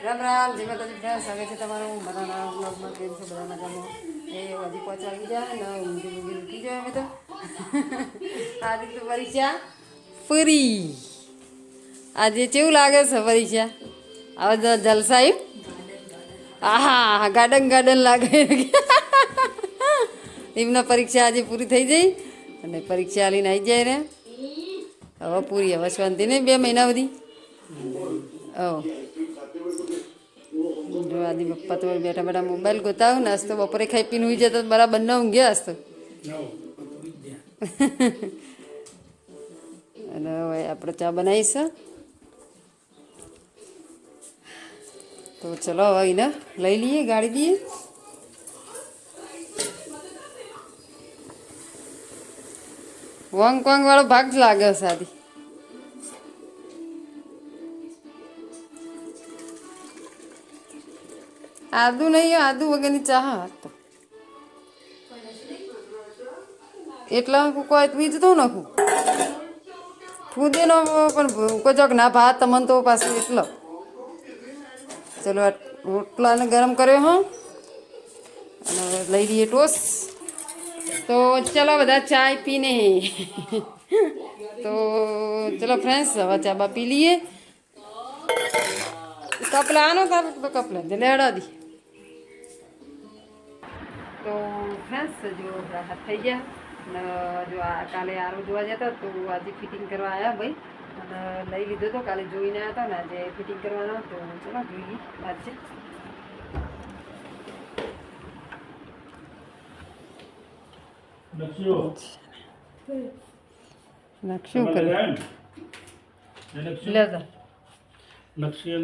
રામ રામ જે માતાજી ફ્રેન્ડ સ્વાગત છે તમારું બધાના બ્લોગમાં કેમ છો બધાના ગામો એ હજી પહોંચાડી જાય ને ઊંધી ઊંધી ઉઠી જાય અમે તો. આજે તો પરીક્ષા પૂરી આજે કેવું લાગે છે પરીક્ષા? હવે જલસા આહા ગાર્ડન ગાર્ડન લાગે. એમના પરીક્ષા આજે પૂરી થઈ જઈ અને પરીક્ષા લઈને આવી જાય ને. હવે પૂરી, હવે શાંતિ નહીં બે મહિના સુધી. ઓ જો આદિ પપ્પા તો બેઠા બેઠા મોબાઈલ ગોતાવ ને તો બપોરે ખાઈ પીને હોઈ જતો બરાબર ન ઊંઘ્યા હસ્તો અને હવે આપણે ચા બનાવીશું. તો ચલો હવે એને લઈ લઈએ ગાડી દઈએ. વોંગ કોંગ વાળો ભાગ જ લાગે છે આદિ નહીં આદુ વગરની ચા હા તો એટલા કોઈ બીજ તો નાખું ફૂદેનો પણ કોઈ ચોક ના ભાત તમને તો પાછું એટલો ચલો રોટલાને ગરમ કર્યો હો અને લઈ લઈએ ટોસ તો ચલો બધા ચાય પીને તો ચલો ફ્રેન્ડ્સ હવે ચા બા પી લઈએ કપલા આનો તો કપલા લેડા દી તો ફ્રેન્ડ્સ જો રાહત થઈ ગયા અને જો આ કાલે આરો જોવા જતા તો આજે ફિટિંગ કરવા આવ્યા ભાઈ. અને લઈ લીધો તો કાલે જોઈને આવ્યા હતા ને આજે ફિટિંગ કરવાનો તો ચલો જોઈએ આજે છે. લક્ષ્યો. શું કર્યું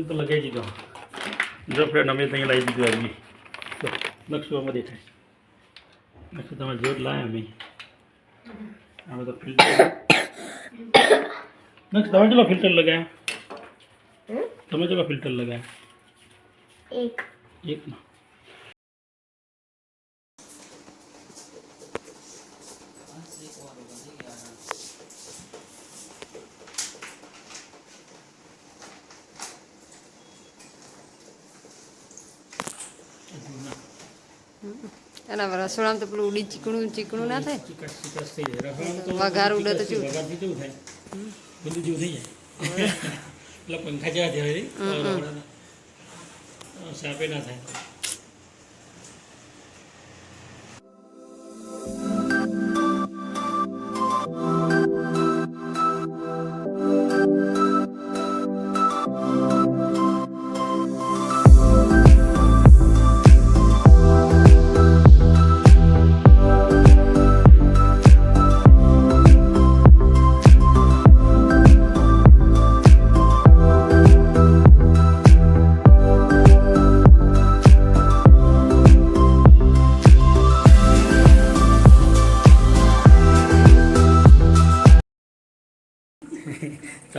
તો લગાવી દીધો. જો ફ્રેન્ડ અમે ત્યાં લાવી દીધું આવી. દેખાય. લક્ષ્ય તમે જોર લાયા અમે અમે તો ફિલ્ટર લક્ષ્ય તમે ચલો ફિલ્ટર લગાયા તમે ચલો ફિલ્ટર લગાયા એક એક ના એના રસોડામાં તો પેલું ઉડી ચીકણું ચીકણું ના થાય? વઘાર ઉડે તો થાય. બધું જેવું થઈ જાય. એટલે પંખા જેવા થયા સાપે ના થાય.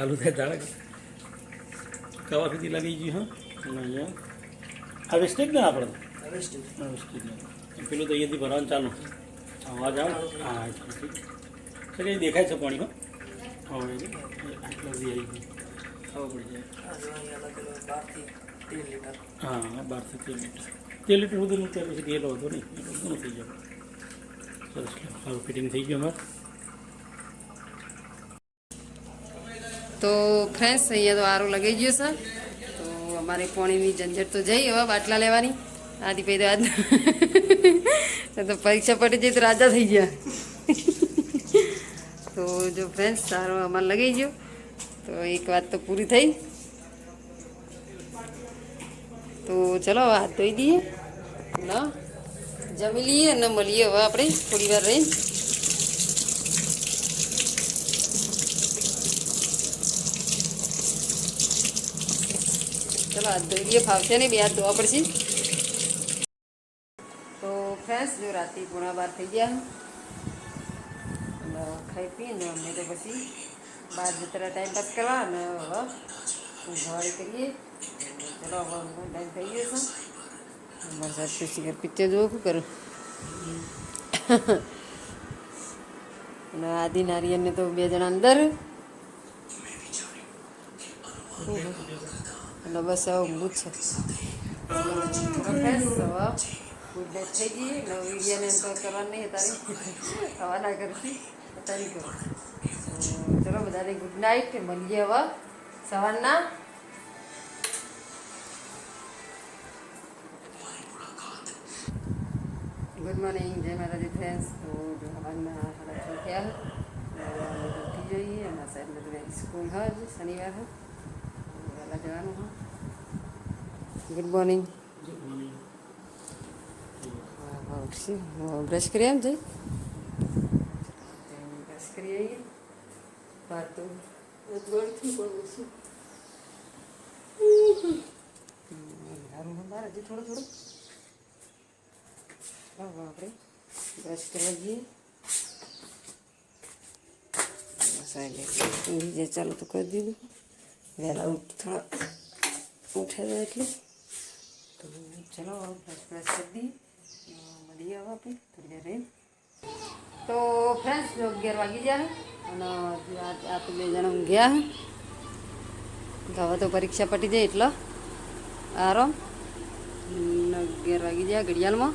ચાલુ થાય દાડા કવા સુધી લાગી ગયું હા? અને અહીંયા આ વેસ્ટેજ ને. આપણે પેલું તો અહીંયાથી ભરવાનું ચાલુ. અવાજ આવે હા ઠીક છે દેખાય છે પાણી હા. હવે આટલા આવી ગયું. ખબર પડી જાય. હા બારથી તેર લીટર. તેર લીટર સુધીનું ત્યાં પછી ગયેલો હતો નહીં. એટલે થઈ જાય સરસ સારું ફિટિંગ થઈ ગયું અમારે. તો ફ્રેન્ડ્સ અહીંયા તો આરો લગાઈ ગયો છે. તો અમારે પોણીની ઝંઝટ તો જઈ, હવે બાટલા લેવાની. આદિ ભાઈ તો તો પરીક્ષા પડી જઈ તો રાજા થઈ ગયા. તો જો ફ્રેન્ડ્સ સારો અમારે લગાઈ ગયો. તો એક વાત તો પૂરી થઈ. તો ચલો હાથ ધોઈ દઈએ. ન, જમી લઈએ ન મળીએ હવે આપણે થોડી વાર રહીને. ચલો હાથ ધોઈ ફાવશે ને, બે હાથ ધોવા પડશે. તો ફ્રેન્ડ્સ જો રાતે પૂણા બાર થઈ ગયા. અને ખાઈ પીને અમે તો પછી બહાર જતા ટાઈમ પાસ કરવા અને હવે કરીએ. ચલો, હવે ટાઈમ થઈ ગયો છે. અમારે સાથે શિખર પિક્ચર જોવું, શું કરું? અને આદિ નારિયેલને તો બે જણા અંદર. એટલે બસ હવે ઊંઘું જ છે. ગુડ નાઇટ થઈ ગઈ. એટલે વિડીયોને તો અત્યારે હવાના કરતી અત્યારે કરો ચલો, બધાને ગુડ નાઇટ મળીએ હવે સવારના. ગુડ મોર્નિંગ જય માતાજી ફ્રેન્ડ્સ તો સવારના છ થયા. ઉઠી જઈએ. એમાં સાહેબ સ્કૂલ હોય, શનિવાર હોય. વહેલા જવાનું ગુડ મોર્નિંગ બ્રશ કરીએ એમ જઈ બ્રશ કરી આવીએ બહાર તો ગોળથી પડવું છું સારું બહાર હજી થોડું થોડું આપણે બ્રશ કરવા જઈએ સાહેબે ચાલુ તો કરી દીધું વહેલા ઉઠ થોડા ઉઠે જાય એટલે તો ચલો બ્રશ બ્રશ કરી દઈએ મળીએ હવે આપણે થોડી વાર તો ફ્રેન્ડ્સ જો અગિયાર વાગી ગયા અને આ તો બે જણા ઊંઘ્યા હવે તો પરીક્ષા પટી જાય એટલે. આરામ અગિયાર વાગી ગયા ઘડિયાળમાં.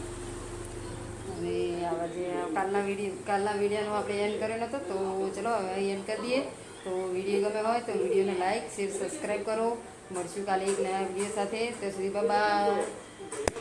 અને આવા જે કાલના વીડિયો કાલના વિડીયોનો આપણે એન્ડ કર્યો નહોતો તો ચલો હવે એન્ડ કરી દઈએ. તો વીડિયો ગમે હોય તો વિડીયોને લાઈક, શેર, સબસ્ક્રાઈબ કરો. મળશું કાલે એક નયા વીડિયો સાથે. ત્યાં સુધી બાય